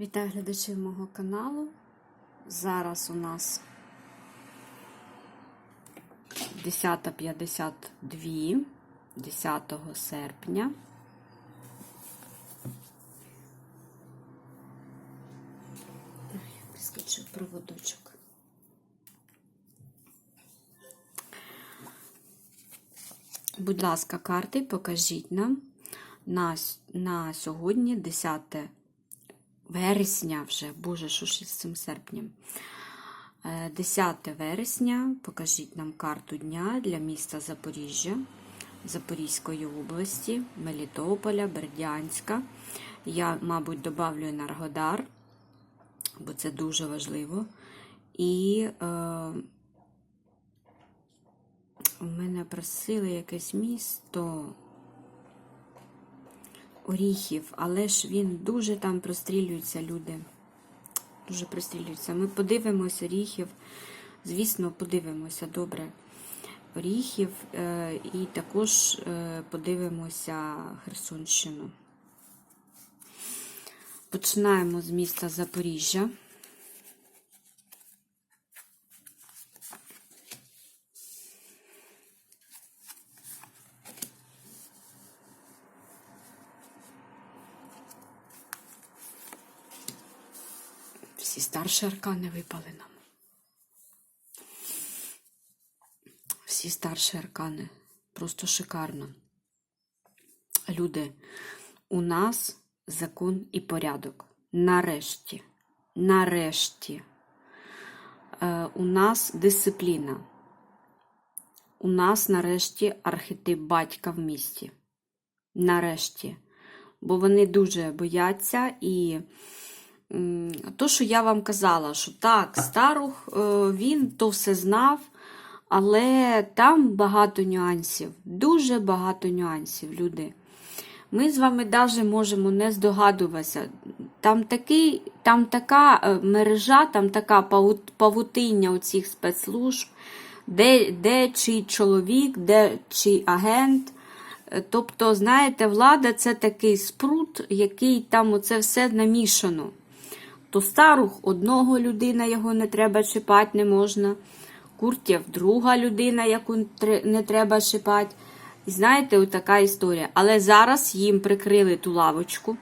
Вітаю глядачів мого каналу. Зараз у нас 10.52, 10 серпня. Ой, Прискочив проводочок. Будь ласка, карти покажіть нам на, на сьогодні 10 вересня вже, боже, що ж із цим серпнем. Е, 10 вересня, покажіть нам карту дня для міста Запоріжжя, Запорізької області, Мелітополя, Бердянська. Я, мабуть, добавлю Енергодар, бо це дуже важливо. І е, у мене просили якесь місто. Оріхів, але ж він дуже там прострілюється, люди. Дуже прострілюється. Ми подивимось оріхів. Звісно, подивимося добре. Оріхів е, і також е, подивимося Херсонщину. Починаємо з міста Запоріжжя. Всі старші аркани випали нам. Всі старші аркани. Просто шикарно. Люди, у нас закон і порядок. Нарешті. Нарешті. Е, у нас дисципліна. У нас нарешті архетип батька в місті. Нарешті. Бо вони дуже бояться і. То, що я вам казала, що так, Старух, е, він то все знав, але там багато нюансів, дуже багато нюансів, люди. Ми з вами навіть можемо не здогадуватися. Там, такий, там така е, мережа, там така павутиння у цих спецслужб, де, де чий чоловік, де чий агент. Е, Тобто, знаєте, влада це такий спрут, який там оце все намішано. То старух одного людина його не треба чіпати, не можна. Куртєв друга людина, яку не треба чіпати. І знаєте, от така історія. Але зараз їм прикрили ту лавочку.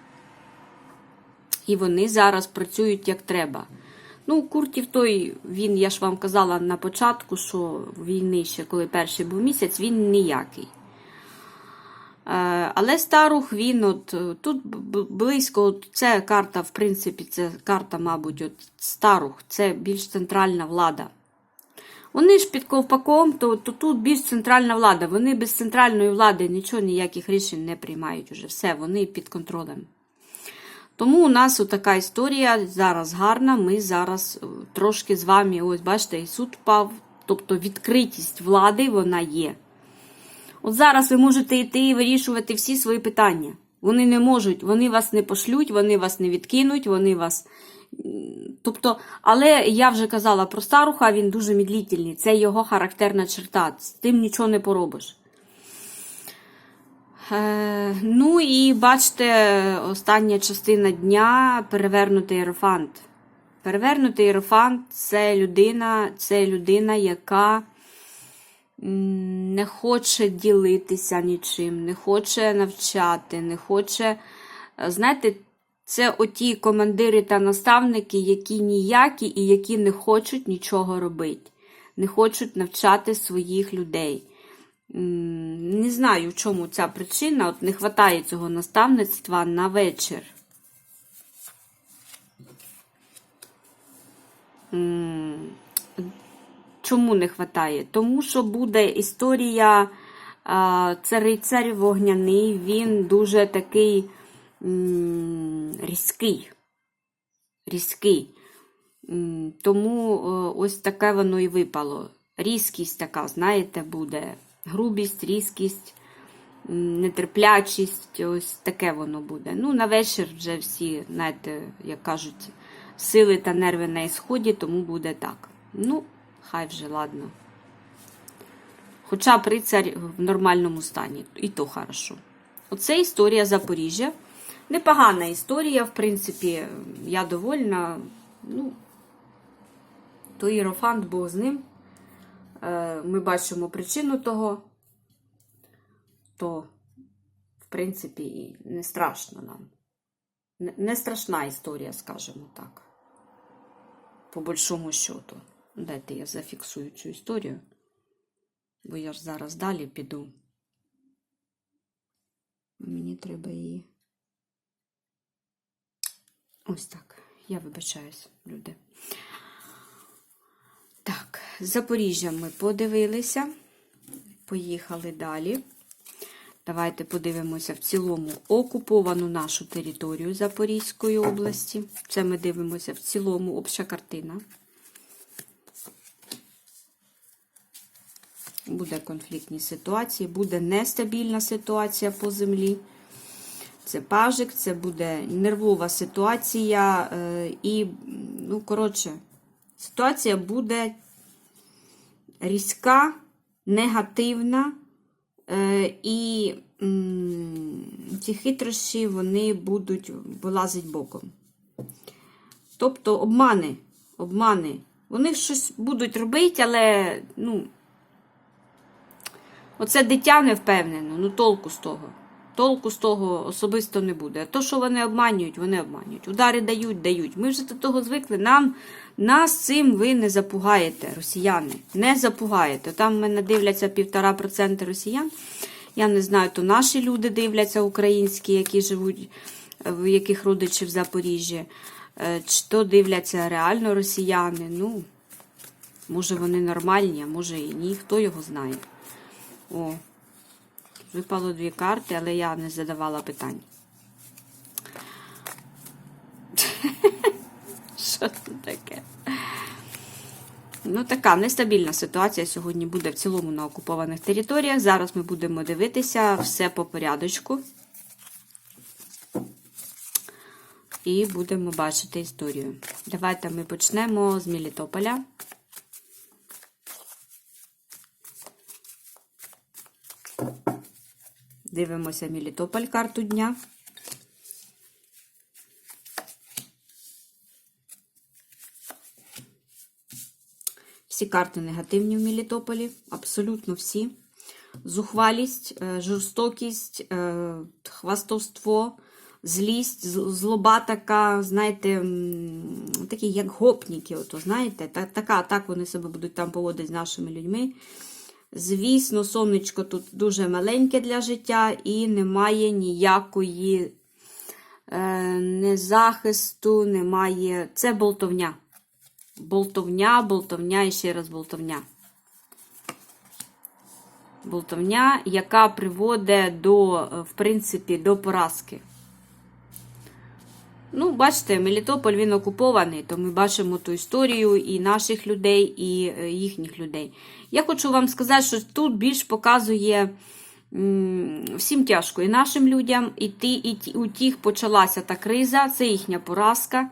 І вони зараз працюють як треба. Ну, Куртів той, він, я ж вам казала на початку, що війни ще коли перший був місяць, він ніякий. Е, Але Старух він от е, тут близько, от це карта, в принципі, це карта, мабуть, от Старух, це більш центральна влада. Вони ж під ковпаком, то, то тут більш центральна влада. Вони без центральної влади нічого, ніяких рішень не приймають уже. Все, вони під контролем. Тому у нас така історія зараз гарна. Ми зараз е, трошки з вами, ось бачите, і суд впав. Тобто відкритість влади вона є. От зараз ви можете йти і вирішувати всі свої питання. Вони не можуть, вони вас не пошлють, вони вас не відкинуть, вони вас. Тобто, але я вже казала про старуха, він дуже медлительний. Це його характерна черта. З тим нічого не поробиш. Е, ну і бачите, остання частина дня перевернутий єрофант. Перевернутий єрофант це людина, це людина, яка не хоче ділитися нічим, не хоче навчати, не хоче. е, Знаєте, це оті командири та наставники, які ніякі і які не хочуть нічого робити, не хочуть навчати своїх людей. Не знаю, в чому ця причина. От не вистачає цього наставництва на вечір. М, Чому не вистачає? Тому що буде історія, а, це рицарь вогняний, він дуже такий різкий. Різкий. Тому е, ось таке воно і випало. Різкість така, знаєте, буде. Грубість, різкість, нетерплячість, ось таке воно буде. Ну, на вечір вже всі, знаєте, як кажуть, сили та нерви на ісході, тому буде так. Ну, хай вже, ладно. Хоча б рицарь в нормальному стані, і то хорошо. Оце історія Запоріжжя. Непогана історія, в принципі, я довольна. Ну, то Іерофант був з ним. Е, Ми бачимо причину того, то, в принципі, і не страшно нам. Не страшна історія, скажімо так. По большому счету. Дайте я зафіксую цю історію. Бо я ж зараз далі піду. Мені треба її. Ось так. Я вибачаюсь, люди. Так, Запоріжжя ми подивилися. Поїхали далі. Давайте подивимося в цілому окуповану нашу територію Запорізької області. Це ми дивимося в цілому обща картина. Буде конфліктні ситуації, буде нестабільна ситуація по землі. Це пажик, це буде нервова ситуація. е, І, ну, коротше, ситуація буде різка, негативна. е, І ці хитрощі вони будуть вилазити боком. Тобто обмани, обмани. Вони щось будуть робити, але, ну, Оце дитя не впевнено, ну толку з того. Толку з того особисто не буде. А то, що вони обманюють, вони обманюють. Удари дають, дають. Ми вже до того звикли. Нам нас цим ви не запугаєте, росіяни. Не запугаєте. Там мене дивляться півтора процента росіян. Я не знаю, то наші люди дивляться українські, які живуть, е, в яких родичі в Запоріжжі, е, чи то дивляться реально росіяни. Ну, може вони нормальні, а може і ні, хто його знає. О, випало дві карти, але я не задавала питань. Що це таке? Ну, така нестабільна ситуація сьогодні буде в цілому на окупованих територіях. Зараз ми будемо дивитися все по порядочку. І будемо бачити історію. Давайте ми почнемо з Мелітополя. Дивимося Мелітополь карту дня. Всі карти негативні в Мелітополі, абсолютно всі. Зухвалість, е, жорстокість, е, хвастовство, злість, злоба така, знаєте, такі як гопніки, ото, знаєте, та, така, так вони себе будуть там поводити з нашими людьми. Звісно, сонечко тут дуже маленьке для життя і немає ніякої е, не захисту, немає. Це болтовня. Болтовня, болтовня і ще раз болтовня. Болтовня, яка приводить до, е, в принципі, до поразки. Ну, бачите, Мелітополь він окупований, то ми бачимо ту історію і наших людей, і е, їхніх людей. Я хочу вам сказати, що тут більш показує всім тяжко, і нашим людям, і, ті, і ті, у тих почалася та криза, це їхня поразка.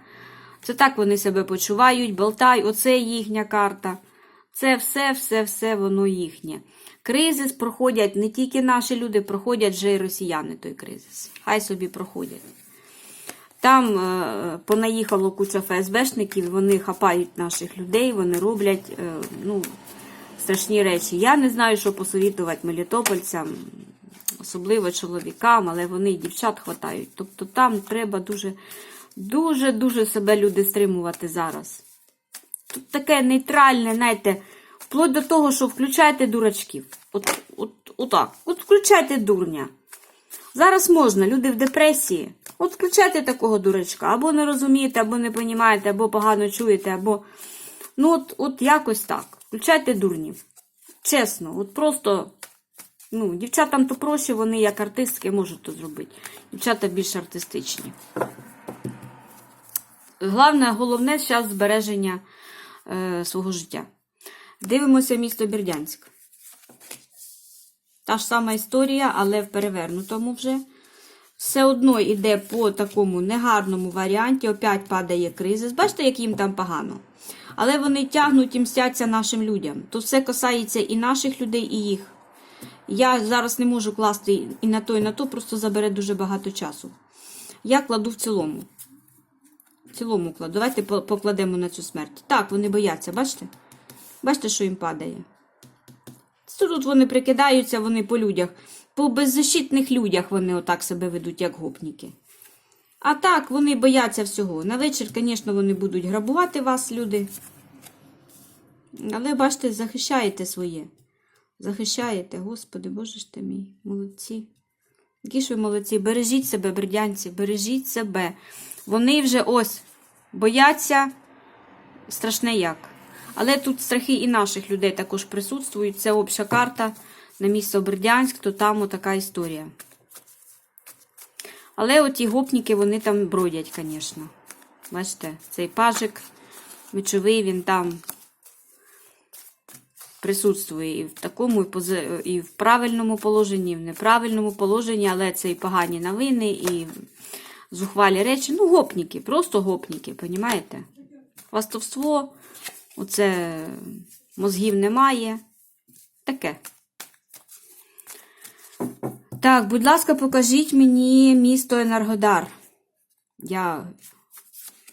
Це так вони себе почувають, болтай, оце їхня карта. Це все, все, все воно їхнє. Кризис проходять не тільки наші люди, проходять вже й росіяни той кризис. Хай собі проходять. Там е, понаїхало куча ФСБшників, вони хапають наших людей, вони роблять е, ну, страшні речі. Я не знаю, що посовітувати мелітопольцям, особливо чоловікам, але вони і дівчат хватають. Тобто там треба дуже, дуже, дуже себе люди стримувати зараз. Тут таке нейтральне, знаєте, вплоть до того, що включайте дурачків. От, от, отак. От включайте дурня. Зараз можна, люди в депресії. От включайте такого дурачка. Або не розумієте, або не розумієте, або погано чуєте, або. Ну, от, от якось так. Включайте дурнів. Чесно, от просто. Ну, дівчатам то проще, вони як артистки можуть то зробити. Дівчата більш артистичні. Головне, головне зараз збереження е, свого життя. Дивимося місто Бердянськ. Та ж сама історія, але в перевернутому вже. Все одно йде по такому негарному варіанті. Опять падає кризис. Бачите, як їм там погано. Але вони тягнуть і мстяться нашим людям. Тут все касається і наших людей, і їх. Я зараз не можу класти і на то, і на то, просто забере дуже багато часу. Я кладу в цілому. В цілому кладу. Давайте покладемо на цю смерть. Так, вони бояться, бачите? Бачите, що їм падає? Це Тут вони прикидаються, вони по людях. По беззащитних людях вони отак себе ведуть, як гопніки. А так, вони бояться всього. На вечір, звісно, вони будуть грабувати вас, люди. Але бачите, захищаєте своє. Захищаєте, Господи, Боже ж ти мій, молодці. Які ж ви молодці, бережіть себе, бердянці, бережіть себе. Вони вже ось бояться страшне як. Але тут страхи і наших людей також присутствують. Це обща карта на місто Бердянськ, то там отака історія. Але оті гопніки, вони там бродять, звісно. Бачите, цей пажик мечовий, він там присутствує і в такому, і, в правильному положенні, і в неправильному положенні, але це і погані новини, і зухвалі речі. Ну, гопніки, просто гопніки, понімаєте? Хвастовство, оце мозгів немає. Таке. Так, будь ласка, покажіть мені місто Енергодар. Я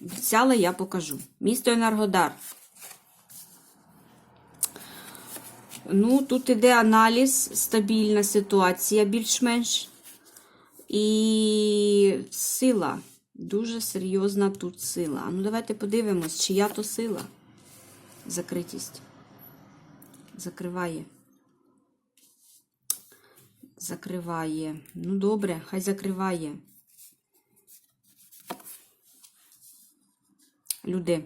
обіцяла, я покажу. Місто Енергодар. Ну, тут іде аналіз, стабільна ситуація, більш-менш. І сила. Дуже серйозна тут сила. Ну, давайте подивимось, чия то сила. Закритість. Закриває. Закриває. Ну, добре, хай закриває. Люди.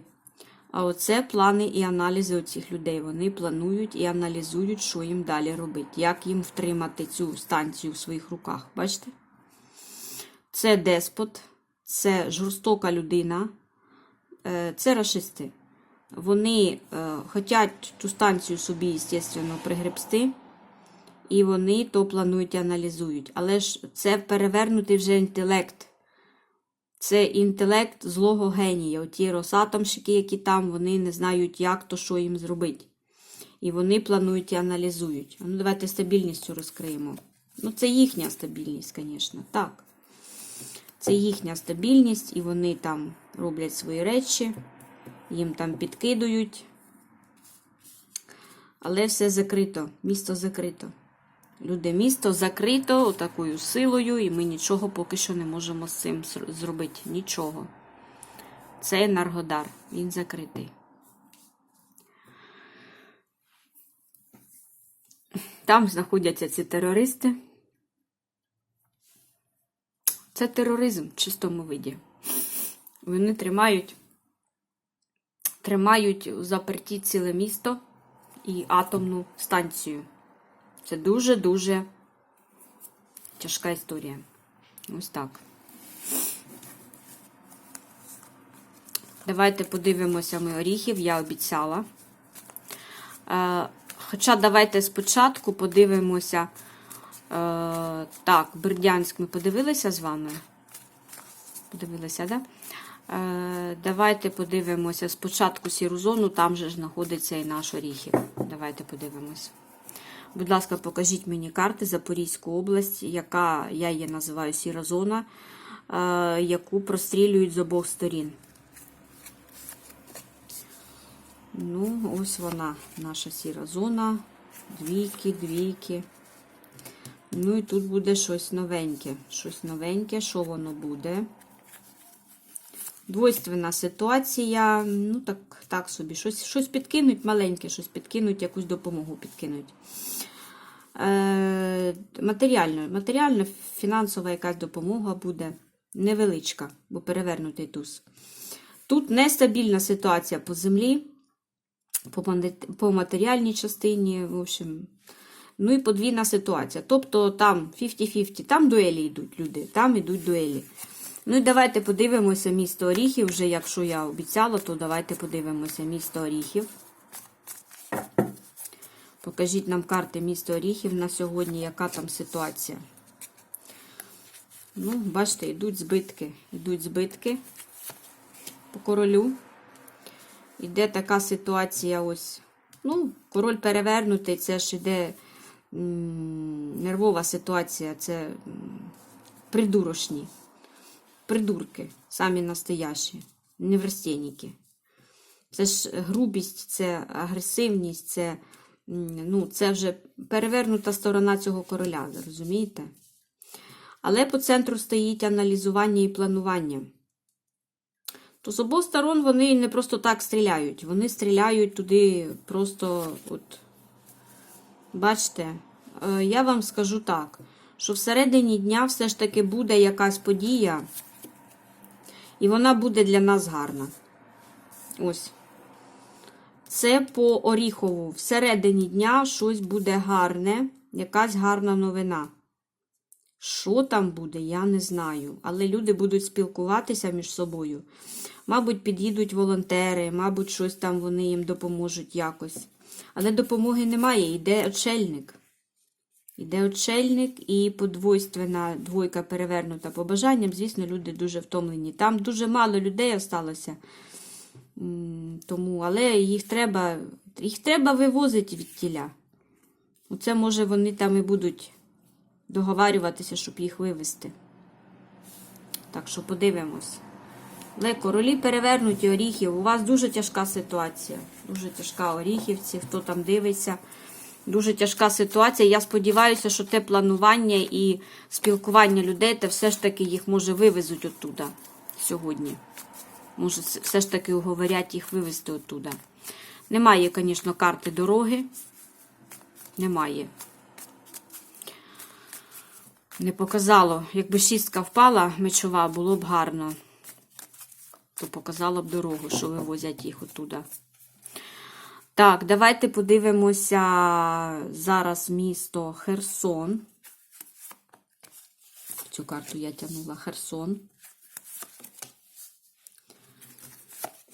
А оце плани і аналізи оцих людей. Вони планують і аналізують, що їм далі робити, як їм втримати цю станцію в своїх руках. Бачите? Це деспот, це жорстока людина, е, це расисти. Вони е, хочуть ту станцію собі, звісно, пригребсти. І вони то планують і аналізують. Але ж це перевернутий вже інтелект. Це інтелект злого генія. Оті росатомщики, які там, вони не знають, як то що їм зробити. І вони планують і аналізують. Ну, давайте стабільністю розкриємо. Ну, це їхня стабільність, звісно. Так. Це їхня стабільність, і вони там роблять свої речі, їм там підкидують. Але все закрито, місто закрито. Люди, місто закрито такою силою, і ми нічого поки що не можемо з цим зробити. Нічого. Це Енергодар. Він закритий. Там знаходяться ці терористи. Це тероризм в чистому виді. Вони тримають, тримають у заперті ціле місто і атомну станцію. Це дуже-дуже тяжка історія. Ось так. Давайте подивимося ми оріхів, я обіцяла. Е, хоча давайте спочатку подивимося. Е, так, Бердянськ ми подивилися з вами. Подивилися, так? Да? Е, давайте подивимося спочатку сіру зону, там же ж знаходиться і наш оріхів. Давайте подивимося. Будь ласка, покажіть мені карти Запорізьку область, яка я її називаю сіра зона, е, яку прострілюють з обох сторін. Ну, ось вона, наша сіра зона. Двійки, двійки. Ну і тут буде щось новеньке. Щось новеньке, що воно буде? Двойственна ситуація. Ну, так, так собі. Щось, щось підкинуть маленьке, щось підкинуть, якусь допомогу підкинуть. Е, матеріально, матеріальна, фінансова якась допомога буде невеличка, бо перевернутий туз. Тут нестабільна ситуація по землі, по матеріальній частині, в общем. Ну і подвійна ситуація. Тобто там 50-50, там дуелі йдуть люди, там йдуть дуелі. Ну і давайте подивимося місто Оріхів. Вже якщо я обіцяла, то давайте подивимося місто Оріхів. Покажіть нам карти міста Оріхів на сьогодні, яка там ситуація. Ну, бачите, йдуть збитки. Йдуть збитки по королю. Іде така ситуація ось. Ну, король перевернутий, це ж іде нервова ситуація, це м, придурочні. Придурки, самі настоящі, неврастенники. Це ж грубість, це агресивність, це, ну, це вже перевернута сторона цього короля, розумієте? Але по центру стоїть аналізування і планування. То з обох сторон вони не просто так стріляють. Вони стріляють туди просто, от, бачите, е, я вам скажу так, що всередині дня все ж таки буде якась подія, і вона буде для нас гарна. Ось. Це по Оріхову. Всередині дня щось буде гарне, якась гарна новина. Що там буде, я не знаю. Але люди будуть спілкуватися між собою. Мабуть, під'їдуть волонтери, мабуть, щось там вони їм допоможуть якось. Але допомоги немає, йде очельник. Йде очельник і подвойственна двойка перевернута по бажанням. Звісно, люди дуже втомлені. Там дуже мало людей осталося. Тому, але їх треба, їх треба вивозити від тіля. Оце, може, вони там і будуть договарюватися, щоб їх вивезти. Так що подивимось. Але королі перевернуті оріхів. У вас дуже тяжка ситуація. Дуже тяжка оріхівці, хто там дивиться. Дуже тяжка ситуація. Я сподіваюся, що те планування і спілкування людей, те все ж таки їх може вивезуть оттуда сьогодні. Може, все ж таки уговорять їх вивезти оттуда. Немає, звісно, карти дороги. Немає. Не показало. Якби шістка впала мечова, було б гарно. То показало б дорогу, що вивозять їх оттуда. Так, давайте подивимося зараз місто Херсон. Цю карту я тягнула Херсон.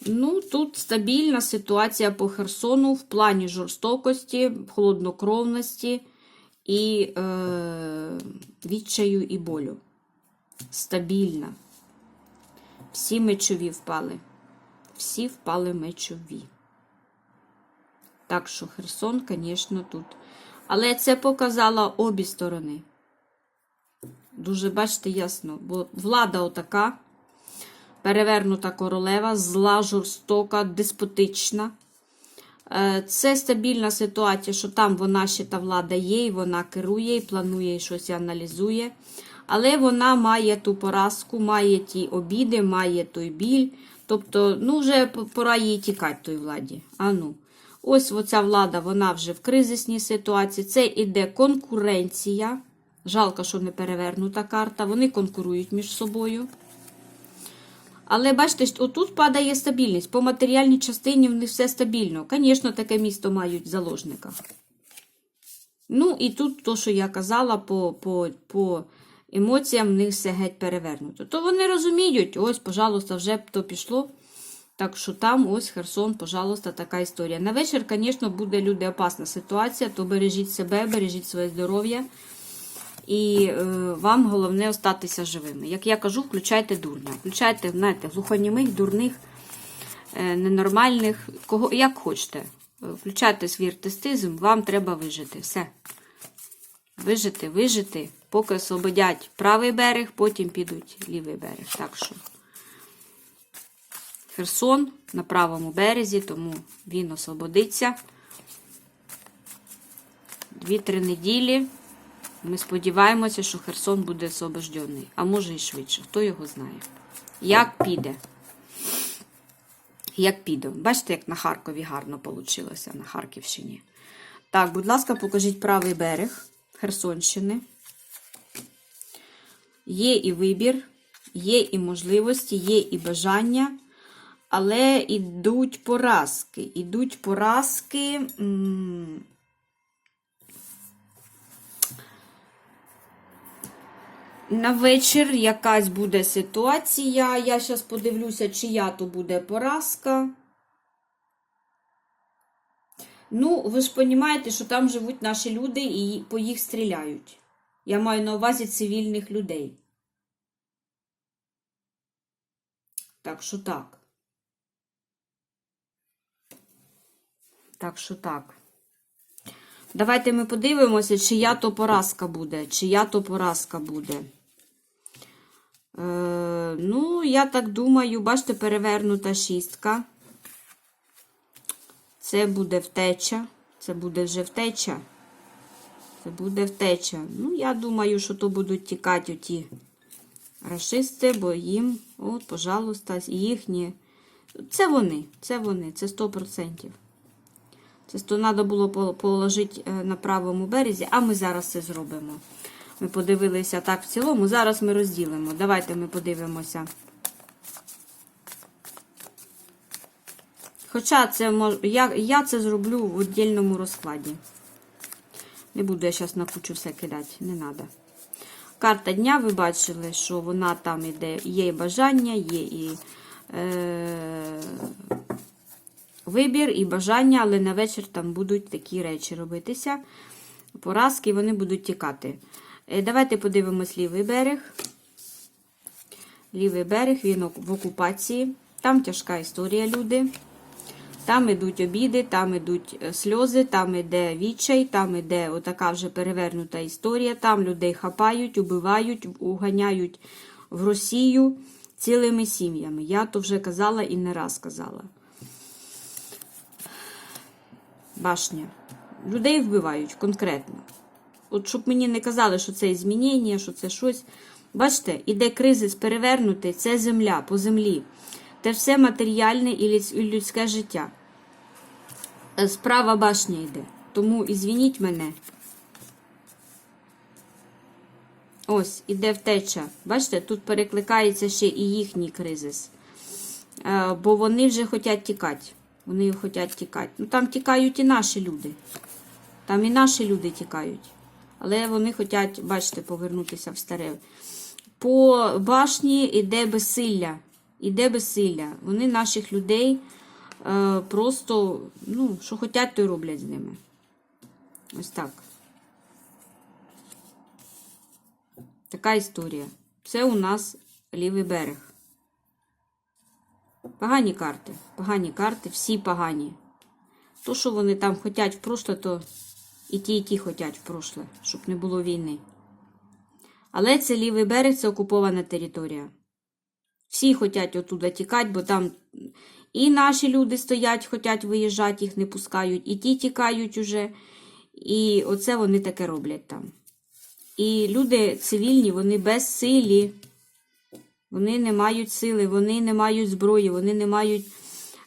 Ну, тут стабільна ситуація по Херсону в плані жорстокості, холоднокровності і е, відчаю і болю. Стабільна. Всі мечові впали. Всі впали мечові. Так що Херсон, звісно, тут. Але це показала обі сторони. Дуже, бачите, ясно, бо влада отака, перевернута королева, зла, жорстока, деспотична. Е, Це стабільна ситуація, що там вона ще та влада є, і вона керує, і планує, і щось аналізує. Але вона має ту поразку, має ті обіди, має той біль. Тобто, ну, вже пора їй тікати той владі. А ну. Ось оця влада, вона вже в кризисній ситуації. Це іде конкуренція. Жалко, що не перевернута карта. Вони конкурують між собою. Але бачите, отут падає стабільність. По матеріальній частині в них все стабільно. Звісно, таке місто мають в заложниках. Ну, і тут, то, що я казала, по, по, по емоціям в них все геть перевернуто. То вони розуміють, ось, пожалуйста, вже то пішло. Так що там ось Херсон, пожалуйста, така історія. На вечір, звісно, буде люди опасна ситуація, то бережіть себе, бережіть своє здоров'я. І е, вам головне остатися живими. Як я кажу, включайте дурня. Включайте, знаєте, глухонімих, дурних, е, ненормальних, кого, як хочете. Включайте свій артистизм, вам треба вижити. Все. Вижити, вижити, поки освободять правий берег, потім підуть лівий берег. Так що Херсон на правому березі, тому він освободиться. Дві-три неділі. Ми сподіваємося, що Херсон буде освобождений. А може і швидше. Хто його знає? Як піде? Як піде? Бачите, як на Харкові гарно вийшло, на Харківщині. Так, будь ласка, покажіть правий берег Херсонщини. Є і вибір, є і можливості, є і бажання, але йдуть поразки. Ідуть поразки. На вечір якась буде ситуація. Я зараз подивлюся, чия то буде поразка. Ну, ви ж розумієте, що там живуть наші люди і по їх стріляють. Я маю на увазі цивільних людей. Так що так. Так що так. Давайте ми подивимося, чия то поразка буде. Чия то поразка буде. Е, ну, я так думаю, бачите, перевернута шістка. Це буде втеча. Це буде вже втеча. Це буде втеча. Ну, я думаю, що то будуть тікати оті рашисти, бо їм, от, пожалуйста, їхні. Це вони, це вони, це 100%. Це треба було положити е, на правому березі, а ми зараз це зробимо. Ми подивилися так в цілому. Зараз ми розділимо. Давайте ми подивимося. Хоча це я, я це зроблю в віддільному розкладі. Не буду я зараз на кучу все кидати, не треба. Карта дня, ви бачили, що вона там іде, є і бажання, є і е, вибір, і бажання, але на вечір там будуть такі речі робитися. Поразки, вони будуть тікати. Е, Давайте подивимось лівий берег. Лівий берег, він в окупації. Там тяжка історія, люди. Там ідуть обіди, там ідуть е, сльози, там іде відчай, там іде отака вже перевернута історія. Там людей хапають, убивають, уганяють в Росію цілими сім'ями. Я то вже казала і не раз казала. Башня. Людей вбивають конкретно. От щоб мені не казали, що це змінення, що це щось. Бачите, іде кризис перевернутий, це земля по землі. Те все матеріальне і людське життя. Е, Справа башня йде. Тому ізвініть мене. Ось, іде втеча. Бачите, тут перекликається ще і їхній кризис. Е, Бо вони вже хочуть тікати. Вони хочуть тікати. Ну там тікають і наші люди. Там і наші люди тікають. Але вони хочуть, бачите, повернутися в старе. По башні йде безсилля. Іде безсилля. Вони наших людей е, просто, ну, що хочуть, то й роблять з ними. Ось так. Така історія. Це у нас лівий берег. Погані карти. Погані карти, всі погані. То, що вони там хочуть в прошле, то і ті, і ті хочуть в прошле, щоб не було війни. Але це лівий берег, це окупована територія. Всі хочуть отуда тікати, бо там і наші люди стоять, хочуть виїжджати, їх не пускають, і ті тікають уже. І оце вони таке роблять там. І люди цивільні, вони безсилі. Вони не мають сили, вони не мають зброї, вони не мають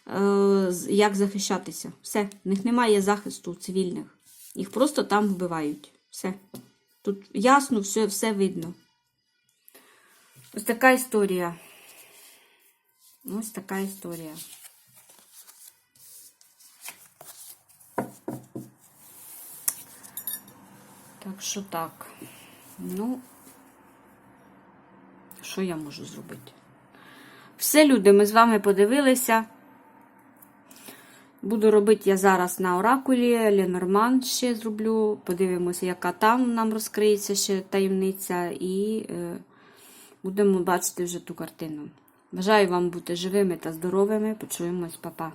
е, як захищатися. Все, в них немає захисту цивільних. Їх просто там вбивають. Все. Тут ясно, все, все видно. Ось така історія. Ось така історія. Так що так. Ну, що я можу зробити? Все, люди, ми з вами подивилися. Буду робити я зараз на оракулі, Ленорман ще зроблю. Подивимося, яка там нам розкриється ще таємниця, і е, будемо бачити вже ту картину. Бажаю вам бути живими та здоровими. Почуємось, Па-па.